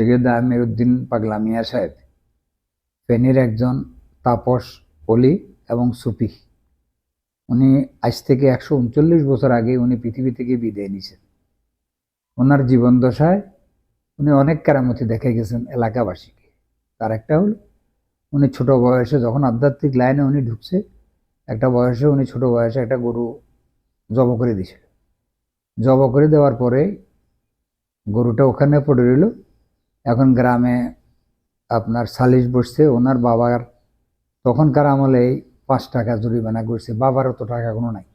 সৈয়দ পাগলা মিয়া সাহেব, ফেনীর একজন তাপস অলি এবং সুফি। উনি আজ থেকে একশো উনচল্লিশ বছর আগে উনি পৃথিবী থেকে বিদায় নিয়েছেন। ওনার জীবন দশায় উনি অনেক কেরামতি দেখে গেছেন এলাকাবাসীকে। তার একটা হল, উনি ছোট বয়সে যখন আধ্যাত্মিক লাইনে উনি ঢুকছে, একটা বয়সে উনি ছোট বয়সে একটা গরু জব করে দিয়েছিল। জব করে দেওয়ার পরে গরুটা ওখানে পড়ে রইল এখন গ্রামে আপনার সালিশ বসছে, ওনার বাবার তখনকার আমলে পাঁচ টাকা জরিমানা করছে, বাবার অত টাকা কোনো নাই।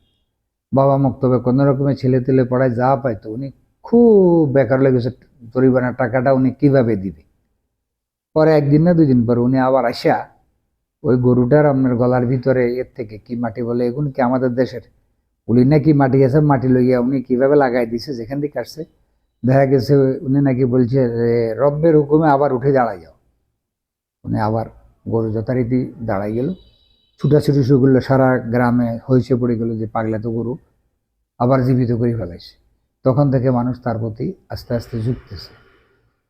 বাবা মক্তবে কোনো রকমের ছেলে তেলে পড়ায় যা পাইতো, উনি খুব বেকার লেগেছে জরিমানার টাকাটা উনি কীভাবে দিবে? পরে একদিন না দুই দিন পরে উনি আবার আসা ওই গরুটার আপনার গলার ভিতরে এর থেকে কি মাটি বলে, এগুন কি আমাদের দেশের? উনি নাকি মাটি আছে, মাটি লইয়া উনি কীভাবে লাগাই দিছে, যেখান থেকে আসছে? দেখা গেছে উনি নাকি বলছে রব্বের হুকুমে আবার উঠে দাঁড়াই যাও। উনি আবার গরু যথারীতি দাঁড়াই গেল। ছুটাছুটি শুরু করল, সারা গ্রামে হয়েছে পড়ে গেল যে পাগলা তো গরু, আবার জীবিত করে ফেলাইছে। তখন থেকে মানুষ তার প্রতি আস্তে আস্তে ঝুঁকতেছে।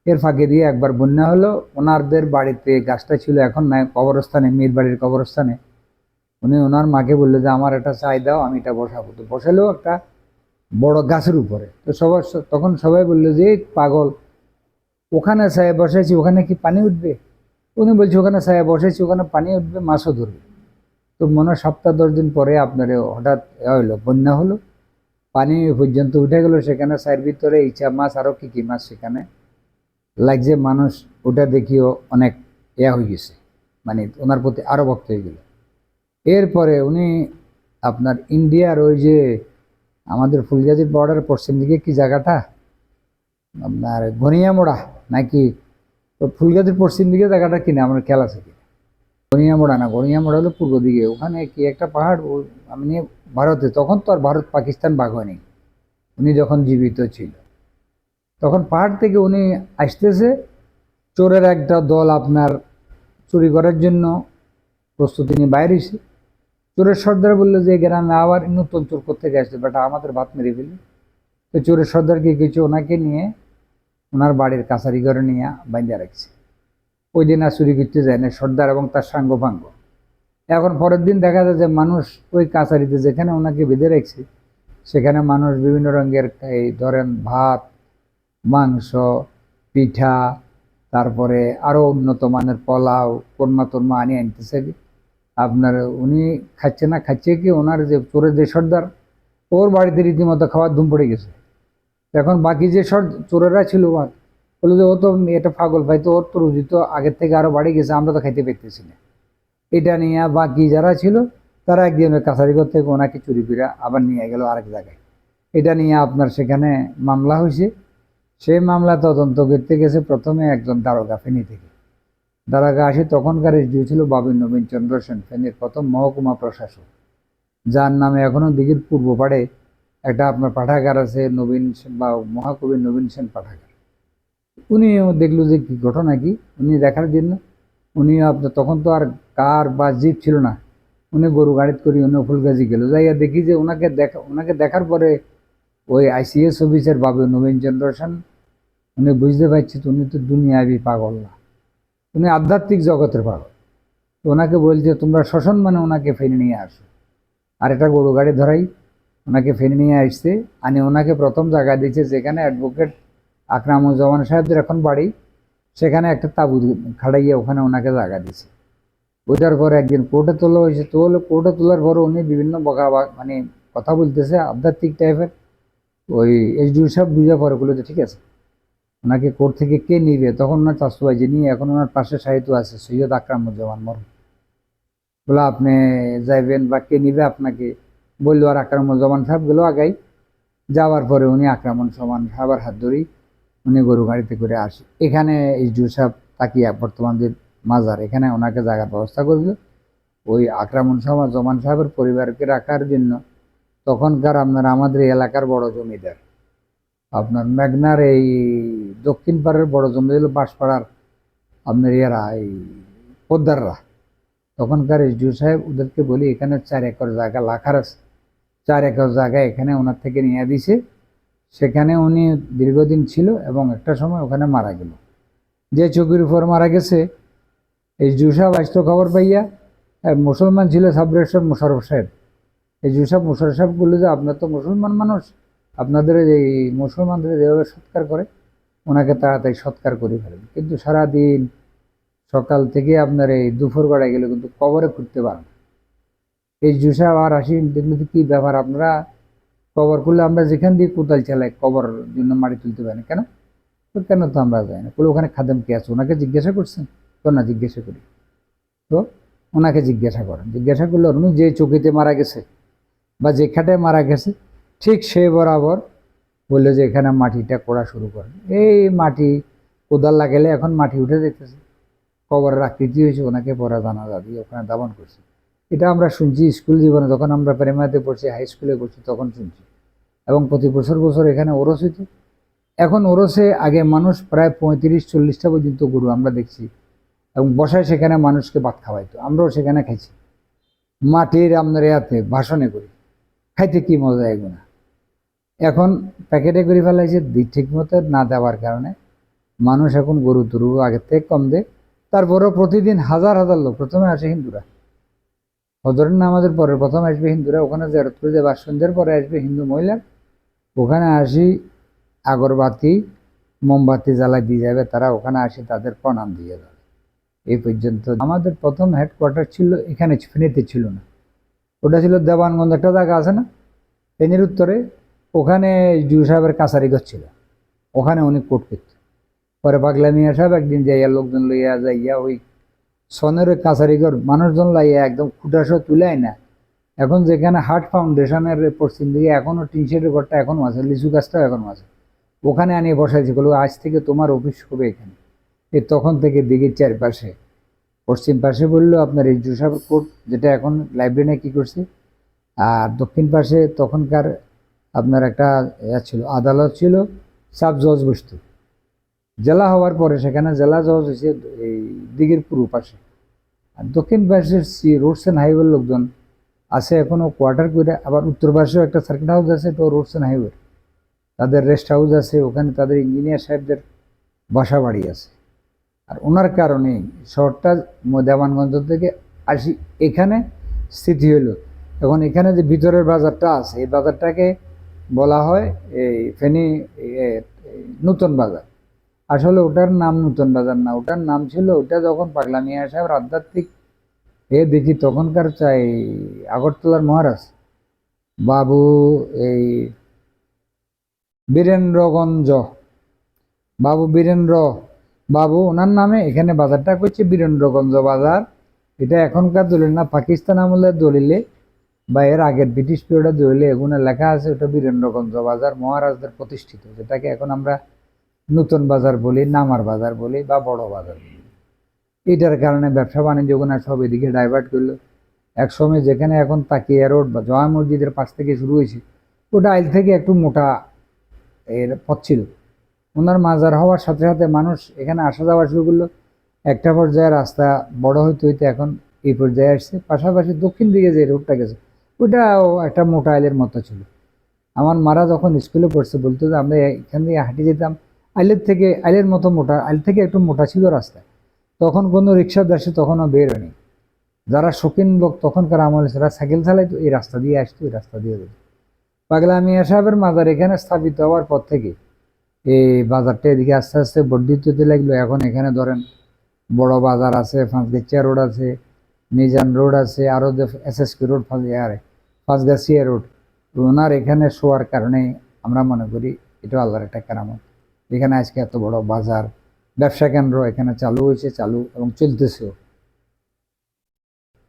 এর ফাঁকে দিয়ে একবার বন্যা হলো, ওনারদের বাড়িতে গাছটা ছিল এখন নাই, কবরস্থানে মেয়ের বাড়ির কবরস্থানে। উনি ওনার মাকে বলল যে, আমার একটা চাই দাও, আমি এটা বসাবো। তো বসালেও একটা বড় গাছের উপরে। তো সবার তখন সবাই বলল যে পাগল, ওখানে ছায়া বসেছি ওখানে কি পানি উঠবে? উনি বলছে, ওখানে ছায়া বসেছি ওখানে পানি উঠবে, মাছও ধরবে। তো মনে হয় সপ্তাহ, দশ দিন পরে আপনার হঠাৎ হলো, বন্যা হলো। পানি পর্যন্ত উঠে গেল, সেখানে ছায়ের ভিতরে ইচা মাছ আরও কী কী মাছ সেখানে। লাগছে মানুষ ওটা দেখিও অনেক ইয়া হয়ে গেছে মানে ওনার প্রতি আরও ভক্ত হয়ে গেল। এরপরে উনি আপনার ইন্ডিয়ার ওই যে আমাদের ফুলগাজির বর্ডার পশ্চিম দিকে কি জায়গাটা? আপনার গনিয়ামোড়া নাকি? ফুলগাজির পশ্চিম দিকে জায়গাটা কিনা আমার খেয়াল আছে কি গনিয়ামোড়া না, গনিয়ামোড়া হলো পূর্ব দিকে। ওখানে কি একটা পাহাড় আমি ভারতে, তখন তো আর ভারত পাকিস্তান ভাগ হয়নি। উনি যখন জীবিত ছিল। তখন পাহাড় থেকে উনি আসতেছে, চোরের একটা দল আপনার চুরি করার জন্য প্রস্তুতি নিয়ে বাইরে চোরের সর্দার বলল যে গ্রামে আবার নতুন চোর করতে গেছে বেটা, আমাদের ভাত মেরে ফেলি তো চোরের সর্দারকে কিছু ওনাকে নিয়ে ওনার বাড়ির কাছারি ঘরে নিয়ে বাইন্দা রাখছে। ওই দিন আর চুরি করতে যায় না, সর্দার এবং তার সাঙ্গ ভাঙ্গ। এখন পরের দিন দেখা যায় যে, মানুষ ওই কাছারিতে যেখানে ওনাকে বেঁধে রাখছে, সেখানে মানুষ বিভিন্ন রঙের এই ধরেন ভাত, মাংস, পিঠা, তারপরে আরও উন্নত মানের পোলাও কোরমা তোরমা আনিয়ে আনতেছে। আপনার উনি খাচ্ছে না খাচ্ছে কি, ওনার যে চোরের যে সর্দার, ওর বাড়িতে রীতিমতো খাওয়ার ধুম পড়ে গেছে। এখন বাকি যে সর, চোরেরা ছিল আর বলল যে ও তো এটা পাগল ভাই, তো ওর তো রুজি তো আগের থেকে আরও বাড়ি গেছে, আমরা তো খাইতে পেতেছি না। এটা নিয়ে বাকি যারা ছিল, তারা একদিনের কাছারিঘর থেকে ওনাকে চুরি ফিরা আবার নিয়ে গেল আরেক জায়গায়। এটা নিয়ে আপনার সেখানে মামলা হয়েছে। সেই মামলা তদন্ত করতে গেছে প্রথমে একজন দারোগা ফেনী থেকে। দারোগা আসে তখনকার এসডিও ছিল বাবুল নবীন চন্দ্র সেন, ফেনীর প্রথম মহকুমা প্রশাসক। যার নামে এখনও দিঘির পূর্ব পাড়ে একটা আপনার পাঠাগার আছে, নবীন সেন বা মহাকবি নবীন সেন পাঠাগার। উনি দেখল যে কি ঘটনা কি? উনি দেখার জন্য উনি আপনার তখন তো আর কার বা জিপ ছিল না। উনি গরু গাড়িত করি, উনি ফুলগাজি গেল। যাইয়া দেখি যে ওনাকে দেখা ওনাকে দেখার পরে ওই আইসিএস অফিসের বাবু নবীন চন্দ্র সেন, উনি বুঝতে পারছি উনি তো দুনিয়াবি পাগল না। উনি আধ্যাত্মিক জগতের পাগল। ওনাকে বলছে, তোমরা শ্মশান মানে ওনাকে ফেনে নিয়ে আসো। আর একটা গরু গাড়ি ধরাই, ওনাকে ফেনে নিয়ে আসছে। আনি ওনাকে প্রথম জায়গা দিয়েছে যেখানে অ্যাডভোকেট আকরামুজ্জামান সাহেবদের এখন বাড়ি। সেখানে একটা তাবু খাড়াইয়ে ওখানে ওনাকে জায়গা দিয়েছে। ওইটার পরে একদিন কোর্টে তোলা হয়েছে। তো তোলে কোর্টে তোলার পরে উনি বিভিন্ন বকা মানে কথা বলতেছে আধ্যাত্মিক টাইপের ওই এইচডিও সাহেব বুঝে পরে বলেছে ঠিক আছে। ওনাকে কোর্ট থেকে কে নিবে? তখন ওনার চাষুভাই যে নিয়ে এখন ওনার পাশে সাহিত্য আছে, সৈয়দ আকরামুজ্জামান মর বলে, আপনি যাইবেন বা কে নিবে আপনাকে? বলল, আর আকরামুজ্জামান সাহেব গেলো আগাই। যাওয়ার পরে উনি আকরামুল সমান সাহেবের হাত ধরেই উনি গরু গাড়িতে করে আসে। এখানে এইচডিও সাহেব তাকিয়া, বর্তমান যে মাজার, এখানে ওনাকে জায়গার ব্যবস্থা করল ওই আকরামুল সমান জমান সাহেবের পরিবারকে রাখার জন্য তখনকার আপনার আমাদের এলাকার বড় জমিদার, আপনার মেঘনার এই দক্ষিণ পাড়ের বড় জমিদার হলো বাঁশপাড়ার আপনার ইয়েরা, এই পোদ্দাররা। তখনকার এসডিও সাহেব ওদেরকে বলি, এখানে চার একর জায়গা লাখার চার একর জায়গা এখানে ওনার থেকে নিয়ে দিছে। সেখানে উনি দীর্ঘদিন ছিল এবং একটা সময় ওখানে মারা গেল। যে চৌকির উপর মারা গেছে এই জুসাব আসতো খবর পাইয়া মুসলমান ছিল সাবরেশন মুশারফ সাহেব। এই জুসাব মোশারফ সাহেব বলল যে, আপনার তো মুসলমান মানুষ। আপনাদের এই মুসলমানদের যেভাবে সৎকার করে ওনাকে তাড়াতাড়ি সৎকার করে ফেলেন। কিন্তু সারাদিন সকাল থেকে আপনার এই দুপুর বেড়ায় গেলে কিন্তু কবরে খুঁজতে পারেন। এই জুসা আর আসি দেখলে কি ব্যাপার আপনারা? কবর করলে আমরা যেখান দিয়ে কোদাল চালাই কবর জন্য মাটি তুলতে পারি না। কেন? কেন তো আমরা যাই না? বলে ওখানে খাদেম কে আছে? ওনাকে জিজ্ঞাসা করছেন? তো না, জিজ্ঞাসা করি। তো ওনাকে জিজ্ঞাসা করেন। জিজ্ঞাসা করলে উনি যে চকিতে মারা গেছে বা যে খাটে মারা গেছে, ঠিক সে বরাবর বলল যে এখানে মাটিটা কোড়া শুরু করেন এই মাটি কোদাল লাগালে এখন মাটি উঠে যেতেছে। কবরের আকৃতি হয়েছে, ওনাকে পরে জানাজা দিয়ে ওখানে দাবন করছে। এটা আমরা শুনছি স্কুল জীবনে, যখন আমরা প্রাইমারিতে পড়ছি হাই স্কুলে পড়ছি, তখন শুনছি। এবং প্রতি বছর বছর এখানে ওরস হইতো। এখন ওরসে আগে মানুষ প্রায় পঁয়ত্রিশ চল্লিশটা পর্যন্ত গরু আমরা দেখছি। এবং বসায় সেখানে মানুষকে ভাত খাওয়াইতো। আমরাও সেখানে খাইছি। মাটির আপনার ইয়াতে ভাষণে করি। খাইতে কি মজা এগুলো? এখন প্যাকেটে করে ফেলাইছে ঠিক মতো না দেওয়ার কারণে। মানুষ এখন গরু তরু আগের থেকে কম দেয় তারপরেও প্রতিদিন হাজার হাজার লোক, প্রথমে আসে হিন্দুরা। হজরের নামাজের পরে প্রথম আসবে হিন্দুরা, ওখানে জেরত করে যাবে। আর সন্ধ্যের পরে আসবে হিন্দু মহিলা। ওখানে আসি আগরবাতি, মোমবাতি জ্বালাই দিয়ে যাবে। তারা ওখানে আসি, তাদের প্রণাম দিয়ে যাবে। এই পর্যন্ত আমাদের প্রথম হেডকোয়ার্টার ছিল, এখানে ফেনীতে ছিল না। ওটা ছিল দেবানগঞ্জ একটা জায়গা আছে না? ফেনীর উত্তরে। ওখানে জু সাহেবের কাছারিগঞ্জ ছিল। ওখানে উনি কোর্ট করত পরে পাগলা মিয়া সাহেব একদিন যাইয়া লোকজন লইয়া যাইয়া ওই সনের ওই কাছারিঘর মানুষজন লাইয়া একদম খুঁটাসহ তুলাই না এখন যেখানে হার্ট ফাউন্ডেশনের পশ্চিম দিকে এখনও টিনশেডের ঘরটা এখনও আছে, লিচু গাছটাও এখনও আছে। ওখানে আনিয়ে বসাইছি বলব আজ থেকে তোমার অফিস হবে এখানে। এই তখন থেকে দিঘির চারপাশে, পশ্চিম পাশে বলল, আপনার এই জুসাব কোর্ট, যেটা এখন লাইব্রেরি কি করছে, আর দক্ষিণ পাশে তখনকার আপনার একটা ছিল, আদালত ছিল, সাব জজ বসতো। জেলা হওয়ার পরে সেখানে জেলা জজ হয়েছে এই দিঘির পূর্ব পাশে। আর দক্ষিণ পাশে সি রোডস অ্যান্ড হাইওয়ের লোকজন আছে এখনও কোয়ার্টার করে, আবার উত্তর পাশেও একটা সার্কিট হাউস আছে তো রোডস অ্যান্ড হাইওয়ে। তাদের রেস্ট হাউস আছে, ওখানে তাদের ইঞ্জিনিয়ার সাহেবদের বাসা বাড়ি আছে। আর ওনার কারণে শহরটা দেওয়ানগঞ্জ থেকে আসি, এখানে স্থিতি হলো এখন এখানে যে ভিতরের বাজারটা আছে, এই বাজারটাকে বলা হয়, এই ফেনী নূতন বাজার। আসলে ওটার নাম নূতন বাজার না, ওটার নাম ছিল ওটা যখন পাগলা মিয়া সাহেব আধ্যাত্মিক এ দেখি তখনকার চাই আগরতলার মহারাজ। বাবু, এই বীরেন্দ্রগঞ্জ। বাবু বীরেন্দ্র, বাবু ওনার নামে এখানে বাজারটা করছে বীরেন্দ্রগঞ্জ বাজার। এটা এখনকার দলিল না, পাকিস্তান আমলের দলিলে বা এর আগের ব্রিটিশ পিরিয়ডের দলিলে এগুলো লেখা আছে, ওটা বীরেন্দ্রগঞ্জ বাজার মহারাজদের প্রতিষ্ঠিত। যেটাকে এখন আমরা নতুন বাজার বলি, নামার বাজার বলি বা বড় বাজার বলি। এটার কারণে ব্যবসা বাণিজ্য গোনা সব এদিকে ডাইভার্ট করল। এক সময় যেখানে এখন তাকিয়া রোড বা জয়া মসজিদের পাশ থেকে শুরু হয়েছে, ওটা আইল থেকে একটু মোটা এর পথ ছিল। ওনার মাজার হওয়ার সাথে সাথে মানুষ এখানে আসা যাওয়া শুরু করল। একটা পর্যায়ে রাস্তা বড় হইতে হইতে এখন এই পর্যায়ে আসছে। পাশাপাশি দক্ষিণ দিকে যে রোডটা গেছে ওটাও একটা মোটা আইলের মতো ছিল। আমার মারা যখন স্কুলে পড়ছে, বলতো যে আমরা এখান দিয়ে হাঁটে যেতাম, আইলের থেকে, আইলের মতো মোটা, আইল থেকে একটু মোটা ছিল রাস্তা। তখন কোনো রিক্সা দেশে তখনও বের হয়নি। যারা শৌখিন লোক, তখনকার আমলে তারা সাইকেল চালাইতো, এই রাস্তা দিয়ে আসতো, এই রাস্তা দিয়ে যেত। পাগলা মিয়া সাহেবের মাজার এখানে স্থাপিত হওয়ার পর থেকে এই বাজারটা এদিকে আস্তে আস্তে বর্ধিত হতে লাগল। এখন এখানে ধরেন বড় বাজার আছে ফাঁসগেচিয়া রোড আছে, মিজান রোড আছে, আরও এস এস রোড আরে ফাঁসগাছিয়া রোড। ওনার এখানে শোয়ার কারণে আমরা মনে করি এটা আল্লাহর একটা কারামত। এখানে আজকে এত বড় বাজার, ব্যবসা কেন্দ্র এখানে চালু হয়েছে, চালু এবং চলতেছেও।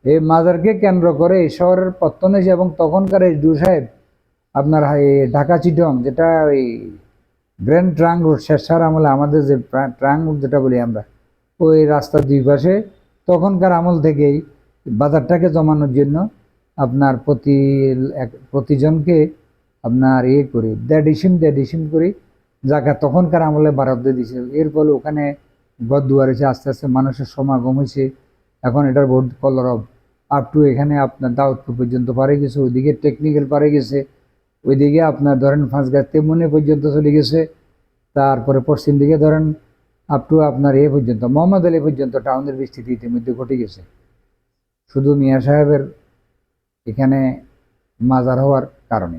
এই মাজারকে কেন্দ্র করে এই শহরের পত্তন হয়েছে এবং তখনকার এই ডু সাহেব, আপনার ঢাকা চিটং যেটা ওই গ্র্যান্ড ট্রাং রোড শেরশার আমলে, আমাদের যে ট্রাং রোড যেটা বলি আমরা, ওই রাস্তার দুই পাশে তখনকার আমল থেকেই বাজারটাকে জমানোর জন্য আপনার প্রতি এক- প্রতিজনকে আপনার ইয়ে করি দেড় ডিসিম দেড় ডিসিম করি জায়গা তখনকার আমলে বরাদ্দ দিয়েছে। এর ফলে ওখানে ঘর দুয়ার হয়েছে আস্তে আস্তে মানুষের সমাগম হয়েছে। এখন এটার বহুত কলরব আপ টু এখানে আপনার দাউদপুর পর্যন্ত পারে গেছে, ওইদিকে টেকনিক্যাল পারে গেছে, ওইদিকে আপনার ধরেন ফাঁস গাছ তেমনি পর্যন্ত চলে গেছে, তারপরে পশ্চিম দিকে ধরেন আপ টু আপনার এ পর্যন্ত, মোহাম্মদ আলী পর্যন্ত টাউনের বিস্তৃতি ইতিমধ্যে ঘটে গেছে। শুধু মিয়া সাহেবের এখানে মাজার হওয়ার কারণে।